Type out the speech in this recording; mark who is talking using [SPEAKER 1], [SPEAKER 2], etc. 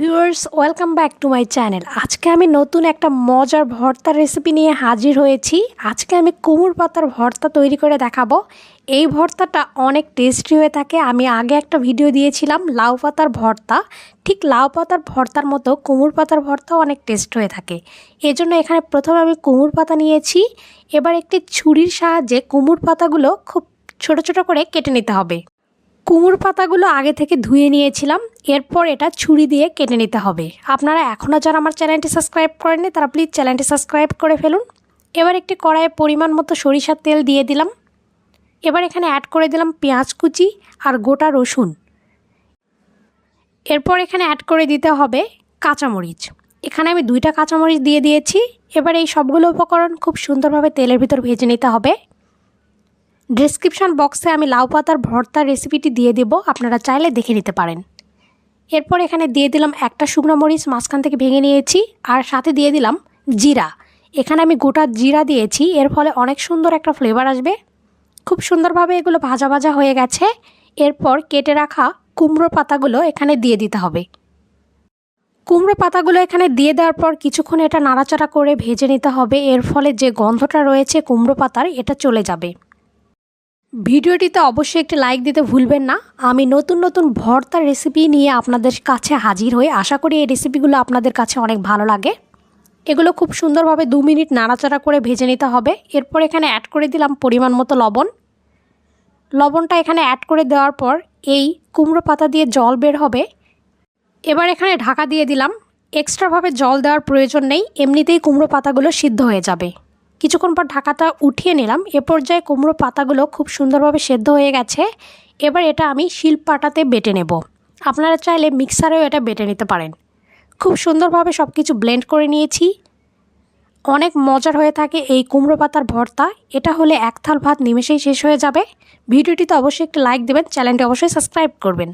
[SPEAKER 1] Viewers, welcome back to my channel. আজকে আমি নতুন একটা মজার ভর্তার রেসিপি নিয়ে হাজির হয়েছি। আজকে আমি কুমড় পাতার ভর্তা তৈরি করে দেখাবো। এই ভর্তাটা অনেক টেস্টি হয়ে থাকে। আমি আগে একটা ভিডিও দিয়েছিলাম, লাউ পাতার ভর্তা। ঠিক লাউ পাতার ভর্তার মতো কুমড় পাতার ভর্তাও অনেক টেস্ট হয়ে থাকে। এজন্য এখানে প্রথমে আমি কুমড় পাতা নিয়েছি। এবার একটি ছুরির সাহায্যে কুমড় পাতাগুলো খুব ছোট ছোট করে কেটে নিতে হবে। কুমড় পাতাগুলো আগে থেকে ধুয়ে নিয়েছিলাম, এরপর এটা ছুরি দিয়ে কেটে নিতে হবে। আপনারা এখনও যারা আমার চ্যানেলটি সাবস্ক্রাইব করেননি, তারা প্লিজ চ্যানেলটি সাবস্ক্রাইব করে ফেলুন। এবার একটি কড়াইয়ে পরিমাণ মতো সরিষার তেল দিয়ে দিলাম। এবার এখানে অ্যাড করে দিলাম পেঁয়াজ কুচি আর গোটা রসুন। এরপর এখানে অ্যাড করে দিতে হবে কাঁচামরিচ। এখানে আমি দুইটা কাঁচামরিচ দিয়ে দিয়েছি। এবার এই সবগুলো উপকরণ খুব সুন্দরভাবে তেলের ভিতর ভেজে নিতে হবে। ডিসক্রিপশান বক্সে আমি লাউ পাতার ভর্তার রেসিপিটি দিয়ে দেব। আপনারা চাইলে দেখে নিতে পারেন। এরপর এখানে দিয়ে দিলাম একটা শুকনো মরিচ, মাঝখান থেকে ভেঙে নিয়েছি, আর সাথে দিয়ে দিলাম জিরা। এখানে আমি গোটা জিরা দিয়েছি, এর ফলে অনেক সুন্দর একটা ফ্লেভার আসবে। খুব সুন্দরভাবে এগুলো ভাজা ভাজা হয়ে গেছে। এরপর কেটে রাখা কুমড়ো পাতাগুলো এখানে দিয়ে দিতে হবে। কুমড়ো পাতাগুলো এখানে দিয়ে দেওয়ার পর কিছুক্ষণ এটা নাড়াচাড়া করে ভেজে নিতে হবে। এর ফলে যে গন্ধটা রয়েছে কুমড়ো পাতার, এটা চলে যাবে। ভিডিওটিতে অবশ্যই একটি লাইক দিতে ভুলবেন না। আমি নতুন নতুন ভর্তার রেসিপি নিয়ে আপনাদের কাছে হাজির হই। আশা করি এই রেসিপিগুলো আপনাদের কাছে অনেক ভালো লাগে। এগুলো খুব সুন্দরভাবে দু মিনিট নাড়াচাড়া করে ভেজে নিতে হবে। এরপর এখানে অ্যাড করে দিলাম পরিমাণ মতো লবণ। লবণটা এখানে অ্যাড করে দেওয়ার পর এই কুমড়ো পাতা দিয়ে জল বের হবে। এবার এখানে ঢাকা দিয়ে দিলাম। এক্সট্রাভাবে জল দেওয়ার প্রয়োজন নেই। এমনিতেই কুমড়ো পাতাগুলো সিদ্ধ হয়ে যাবে। কিছুক্ষণ পর ঢাকাটা উঠিয়ে নিলাম। এ পর্যায়ে কুমড়ো পাতাগুলো খুব সুন্দরভাবে সেদ্ধ হয়ে গেছে। এবার এটা আমি শিলপাটাতে বেটে নেব। আপনারা চাইলে মিক্সারেও এটা বেটে নিতে পারেন। খুব সুন্দরভাবে সব কিছু ব্লেন্ড করে নিয়েছি। অনেক মজার হয়ে থাকে এই কুমড়ো পাতার ভর্তা। এটা হলে এক থাল ভাত নিমেষেই শেষ হয়ে যাবে। ভিডিওটিতে অবশ্যই একটি লাইক দেবেন, চ্যানেলটি অবশ্যই সাবস্ক্রাইব করবেন।